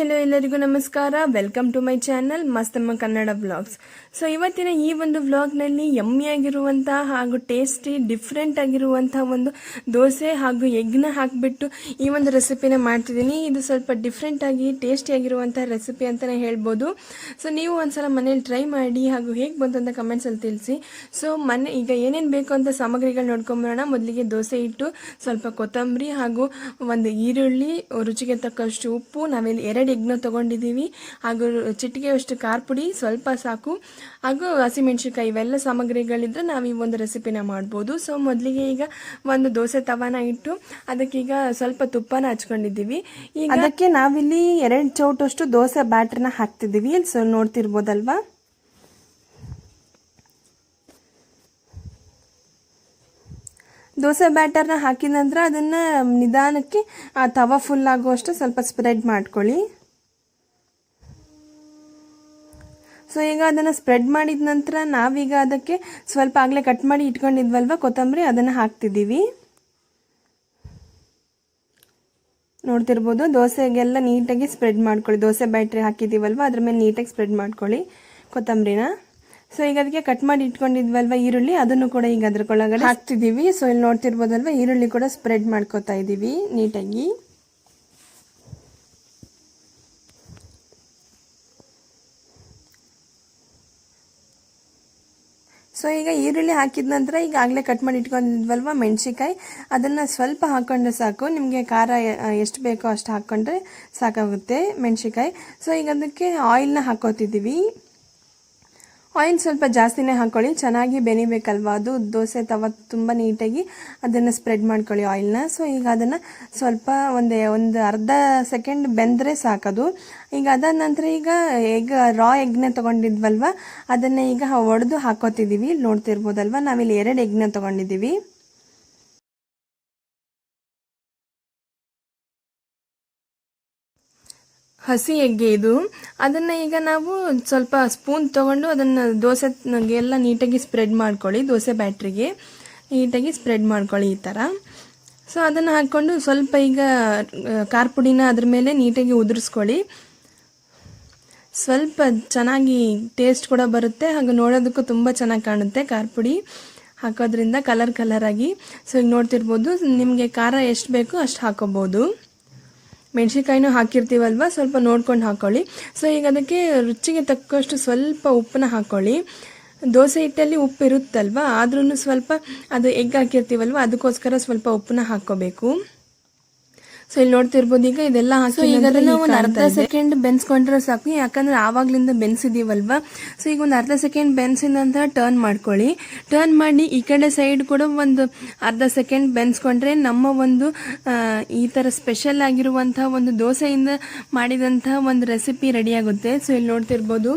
Hello ಎಲ್ಲರಿಗೂ ನಮಸ್ಕಾರ. Welcome to my channel Mastamma Kannada vlogs so ಇವತ್ತಿನ ಈ ಒಂದು ವ್ಲಾಗ್ನಲ್ಲಿ ಯಮ್ಮಿಯಾಗಿರುವಂತಹ ಹಾಗೂ ಟೇಸ್ಟಿ ಡಿಫ್ರೆಂಟ್ ಆಗಿರುವಂತಹ ಒಂದು ದೋಸೆ ಹಾಗೂ ಎಗ್ನ ಹಾಕಿಬಿಟ್ಟು ಈ ಒಂದು ರೆಸಿಪಿನ ಮಾಡ್ತಿದ್ದೀನಿ. ಇದು ಸ್ವಲ್ಪ ಡಿಫ್ರೆಂಟ್ ಆಗಿ ಟೇಸ್ಟಿ ಆಗಿರುವಂತಹ ರೆಸಿಪಿ ಅಂತಲೇ ಹೇಳ್ಬೋದು. ಸೊ ನೀವು ಒಂದ್ಸಲ ಮನೇಲಿ ಟ್ರೈ ಮಾಡಿ ಹಾಗೂ ಹೇಗೆ ಬಂತು ಅಂತ ಕಮೆಂಟ್ಸಲ್ಲಿ ತಿಳಿಸಿ. ಸೊ ಮನೆ, ಈಗ ಏನೇನು ಬೇಕು ಅಂತ ಸಾಮಗ್ರಿಗಳು ನೋಡ್ಕೊಂಬರೋಣ ಮೊದಲಿಗೆ ದೋಸೆ ಇಟ್ಟು ಸ್ವಲ್ಪ ಕೊತ್ತಂಬರಿ ಹಾಗೂ ಒಂದು ಈರುಳ್ಳಿ, ರುಚಿಗೆ ತಕ್ಕಷ್ಟು ಉಪ್ಪು, ನಾವಿಲ್ಲಿ ಎರಡು ಎಗ್ನ ತೊಗೊಂಡಿದ್ದೀವಿ. ಹಾಗೂ ಚಿಟಿಕೆಯಷ್ಟು ಖಾರ ಪುಡಿ ಸ್ವಲ್ಪ ಸಾಕು. ಹಾಗೂ ಹಸಿಮೆಣ್ಸಿನ್ಕಾಯಿ ಇವೆಲ್ಲ ಸಾಮಗ್ರಿಗಳಿದ್ರೆ ನಾವು ಈ ಒಂದು ರೆಸಿಪಿನ ಮಾಡ್ಬೋದು. ಸೊ ಮೊದಲಿಗೆ ಈಗ ಒಂದು ದೋಸೆ ತವಾನ ಇಟ್ಟು ಅದಕ್ಕೀಗ ಸ್ವಲ್ಪ ತುಪ್ಪನ ಹಚ್ಕೊಂಡಿದ್ದೀವಿ. ಈಗ ಅದಕ್ಕೆ ನಾವಿಲ್ಲಿ ಎರಡು ಚೌಟಷ್ಟು ದೋಸೆ ಬ್ಯಾಟ್ರನ್ನ ಹಾಕ್ತಿದ್ದೀವಿ. ಸೊ ನೋಡ್ತಿರ್ಬೋದಲ್ವಾ? ದೋಸೆ ಬ್ಯಾಟರ್ನ ಹಾಕಿದ ನಂತರ ಅದನ್ನು ನಿಧಾನಕ್ಕೆ ತವ ಫುಲ್ ಆಗುವಷ್ಟು ಸ್ವಲ್ಪ ಸ್ಪ್ರೆಡ್ ಮಾಡ್ಕೊಳ್ಳಿ. ಸೊ ಈಗ ಅದನ್ನು ಸ್ಪ್ರೆಡ್ ಮಾಡಿದ ನಂತರ ನಾವೀಗ ಅದಕ್ಕೆ ಸ್ವಲ್ಪ ಆಗಲೇ ಕಟ್ ಮಾಡಿ ಇಟ್ಕೊಂಡಿದ್ವಲ್ವ? ಕೊತ್ತಂಬರಿ ಅದನ್ನು ಹಾಕ್ತಿದ್ದೀವಿ. ನೋಡ್ತಿರ್ಬೋದು, ದೋಸೆಗೆಲ್ಲ ನೀಟಾಗಿ ಸ್ಪ್ರೆಡ್ ಮಾಡ್ಕೊಳ್ಳಿ. ದೋಸೆ ಬ್ಯಾಟ್ರಿ ಹಾಕಿದ್ದೀವಲ್ವ? ಅದ್ರ ಮೇಲೆ ನೀಟಾಗಿ ಸ್ಪ್ರೆಡ್ ಮಾಡ್ಕೊಳ್ಳಿ ಕೊತ್ತಂಬರಿನ. ಸೊ ಈಗ ಅದಕ್ಕೆ ಕಟ್ ಮಾಡಿ ಇಟ್ಕೊಂಡಿದ್ವಲ್ವ ಈರುಳ್ಳಿ? ಅದನ್ನು ಕೂಡ ಈಗ ಅದ್ರೊಳಗಡೆ ಹಾಕ್ತಿದ್ದೀವಿ. ಸೊ ಇಲ್ಲಿ ನೋಡ್ತಿರ್ಬೋದಲ್ವ? ಈರುಳ್ಳಿ ಕೂಡ ಸ್ಪ್ರೆಡ್ ಮಾಡ್ಕೋತಾ ಇದ್ದೀವಿ ನೀಟಾಗಿ. ಸೊ ಈಗ ಈರುಳ್ಳಿ ಹಾಕಿದ ನಂತರ ಈಗಾಗಲೇ ಕಟ್ ಮಾಡಿ ಇಟ್ಕೊಂಡಿದ್ವಲ್ವ? ಮೆಣಸಿಕಾಯಿ ಅದನ್ನು ಸ್ವಲ್ಪ ಹಾಕ್ಕೊಂಡ್ರೆ ಸಾಕು. ನಿಮಗೆ ಖಾರ ಎಷ್ಟು ಬೇಕೋ ಅಷ್ಟು ಹಾಕ್ಕೊಂಡ್ರೆ ಸಾಕಾಗುತ್ತೆ ಮೆಣಸಿಕಾಯಿ ಸೊ ಈಗ ಅದಕ್ಕೆ ಆಯಿಲ್ನ ಹಾಕೋತಿದ್ದೀವಿ. ಆಯಿಲ್ ಸ್ವಲ್ಪ ಜಾಸ್ತಿನೇ ಹಾಕ್ಕೊಳ್ಳಿ ಚೆನ್ನಾಗಿ ಬೆನಿಬೇಕಲ್ವ? ಅದು ದೋಸೆ ತವ ತುಂಬ ನೀಟಾಗಿ ಅದನ್ನು ಸ್ಪ್ರೆಡ್ ಮಾಡ್ಕೊಳ್ಳಿ ಆಯಿಲ್ನ ಸೊ ಈಗ ಅದನ್ನು ಸ್ವಲ್ಪ ಒಂದು ಒಂದು ಅರ್ಧ ಸೆಕೆಂಡ್ ಬೆಂದರೆ ಸಾಕದು. ಈಗ ಅದಾದ ನಂತರ ಈಗ ಎಗ್ ರಾ ಎಗ್ನ ತೊಗೊಂಡಿದ್ವಲ್ವ? ಅದನ್ನು ಈಗ ಒಡೆದು ಹಾಕೋತಿದ್ದೀವಿ. ನೋಡ್ತಿರ್ಬೋದಲ್ವ? ನಾವಿಲ್ಲಿ ಎರಡು ಎಗ್ನ ತೊಗೊಂಡಿದ್ದೀವಿ. ಹಸಿ ಎಗ್ಗೆ ಇದು. ಅದನ್ನು ಈಗ ನಾವು ಸ್ವಲ್ಪ ಸ್ಪೂನ್ ತೊಗೊಂಡು ಅದನ್ನು ದೋಸೆ ಎಲ್ಲ ನೀಟಾಗಿ ಸ್ಪ್ರೆಡ್ ಮಾಡ್ಕೊಳ್ಳಿ, ದೋಸೆ ಬ್ಯಾಟ್ರಿಗೆ. ನೀಟಾಗಿ ಸ್ಪ್ರೆಡ್ ಮಾಡ್ಕೊಳ್ಳಿ ಈ ಥರ ಸೊ ಅದನ್ನು ಹಾಕ್ಕೊಂಡು ಸ್ವಲ್ಪ ಈಗ ಖಾರ ಪುಡಿನ ಅದ್ರ ಮೇಲೆ ನೀಟಾಗಿ ಉದುರಿಸ್ಕೊಳ್ಳಿ. ಸ್ವಲ್ಪ ಚೆನ್ನಾಗಿ ಟೇಸ್ಟ್ ಕೂಡ ಬರುತ್ತೆ, ಹಾಗೆ ನೋಡೋದಕ್ಕೂ ತುಂಬ ಚೆನ್ನಾಗಿ ಕಾಣುತ್ತೆ ಖಾರ ಪುಡಿ. ಹಾಕೋದ್ರಿಂದ ಕಲರ್ ಕಲರಾಗಿ ಸೊ ಈಗ ನೋಡ್ತಿರ್ಬೋದು, ನಿಮಗೆ ಖಾರ ಎಷ್ಟು ಬೇಕೋ ಅಷ್ಟು ಹಾಕೋಬೋದು. ಮೆಣಸಿನ್ಕಾಯಿನೂ ಹಾಕಿರ್ತೀವಲ್ವ? ಸ್ವಲ್ಪ ನೋಡ್ಕೊಂಡು ಹಾಕ್ಕೊಳ್ಳಿ ಸೊ ಈಗ ಅದಕ್ಕೆ ರುಚಿಗೆ ತಕ್ಕಷ್ಟು ಸ್ವಲ್ಪ ಉಪ್ಪನ್ನ ಹಾಕ್ಕೊಳ್ಳಿ ದೋಸೆ ಹಿಟ್ಟಲ್ಲಿ ಉಪ್ಪು ಇರುತ್ತಲ್ವ? ಆದ್ರೂ ಸ್ವಲ್ಪ ಅದು ಎಗ್ ಹಾಕಿರ್ತೀವಲ್ವ? ಅದಕ್ಕೋಸ್ಕರ ಸ್ವಲ್ಪ ಉಪ್ಪನ್ನ ಹಾಕ್ಕೋಬೇಕು. ಸೊ ಇಲ್ಲಿ ನೋಡ್ತಿರ್ಬೋದು ಈಗ ಇದೆಲ್ಲ ಹಾಕಿ ಒಂದು ಅರ್ಧ ಸೆಕೆಂಡ್ ಬೆನ್ಸ್ಕೊಂಡ್ರೆ ಸಾಕು. ಯಾಕಂದ್ರೆ ಆವಾಗ್ಲಿಂದ ಬೆನ್ಸಿದೀವಲ್ವಾ? ಸೊ ಈಗ ಒಂದು ಅರ್ಧ ಸೆಕೆಂಡ್ ಬೆನ್ಸಿನ ನಂತರ ಟರ್ನ್ ಮಾಡ್ಕೊಳ್ಳಿ. ಟರ್ನ್ ಮಾಡಿ ಈ ಕಡೆ ಸೈಡ್ ಕೂಡ ಒಂದು ಅರ್ಧ ಸೆಕೆಂಡ್ ಬೆನ್ಸ್ಕೊಂಡ್ರೆ ನಮ್ಮ ಒಂದು ಈ ತರ ಸ್ಪೆಷಲ್ ಆಗಿರುವಂತಹ ಒಂದು ದೋಸೆಯಿಂದ ಮಾಡಿದಂತಹ ಒಂದು ರೆಸಿಪಿ ರೆಡಿ ಆಗುತ್ತೆ. ಸೊ ಇಲ್ಲಿ ನೋಡ್ತಿರ್ಬೋದು.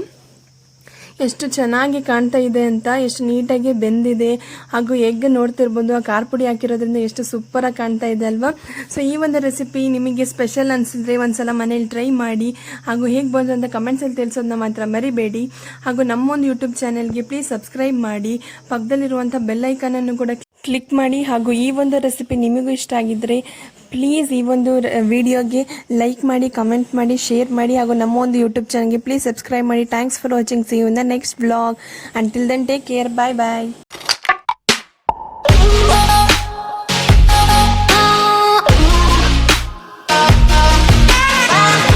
ಎಷ್ಟು ಚೆನ್ನಾಗಿ ಕಾಣ್ತಾ ಇದೆ ಅಂತ, ಎಷ್ಟು ನೀಟಾಗಿ ಬೆಂದಿದೆ, ಹಾಗೂ ಎಗ್ ನೋಡ್ತಿರ್ಬೋದು, ಆ ಖಾರ ಪುಡಿ ಹಾಕಿರೋದ್ರಿಂದ ಎಷ್ಟು ಸೂಪರಾಗಿ ಕಾಣ್ತಾ ಇದೆ ಅಲ್ವಾ? ಸೊ ಈ ಒಂದು ರೆಸಿಪಿ ನಿಮಗೆ ಸ್ಪೆಷಲ್ ಅನಿಸಿದ್ರೆ ಒಂದ್ಸಲ ಮನೇಲಿ ಟ್ರೈ ಮಾಡಿ, ಹಾಗೂ ಹೇಗೆ ಬಂದು ಅಂತ ಕಮೆಂಟ್ಸಲ್ಲಿ ತಿಳಿಸೋದನ್ನ ಮಾತ್ರ ಮರಿಬೇಡಿ. ಹಾಗೂ ನಮ್ಮೊಂದು ಯೂಟ್ಯೂಬ್ ಚಾನೆಲ್ಗೆ ಪ್ಲೀಸ್ ಸಬ್ಸ್ಕ್ರೈಬ್ ಮಾಡಿ ಪಕ್ಕದಲ್ಲಿರುವಂಥ ಬೆಲ್ಲೈಕನನ್ನು ಕೂಡ ಕ್ಲಿಕ್ ಮಾಡಿ, ಹಾಗೂ ಈ ಒಂದು ರೆಸಿಪಿ ನಿಮಗೂ ಇಷ್ಟ ಆಗಿದ್ದರೆ ಪ್ಲೀಸ್ ಈ ಒಂದು ವಿಡಿಯೋಗೆ ಲೈಕ್ ಮಾಡಿ ಕಮೆಂಟ್ ಮಾಡಿ ಶೇರ್ ಮಾಡಿ, ಹಾಗೂ ನಮ್ಮ ಒಂದು ಯೂಟ್ಯೂಬ್ ಚಾನಲ್ಗೆ ಪ್ಲೀಸ್ ಸಬ್ಸ್ಕ್ರೈಬ್ ಮಾಡಿ. Thanks for watching see in the next blog until then take care bye bye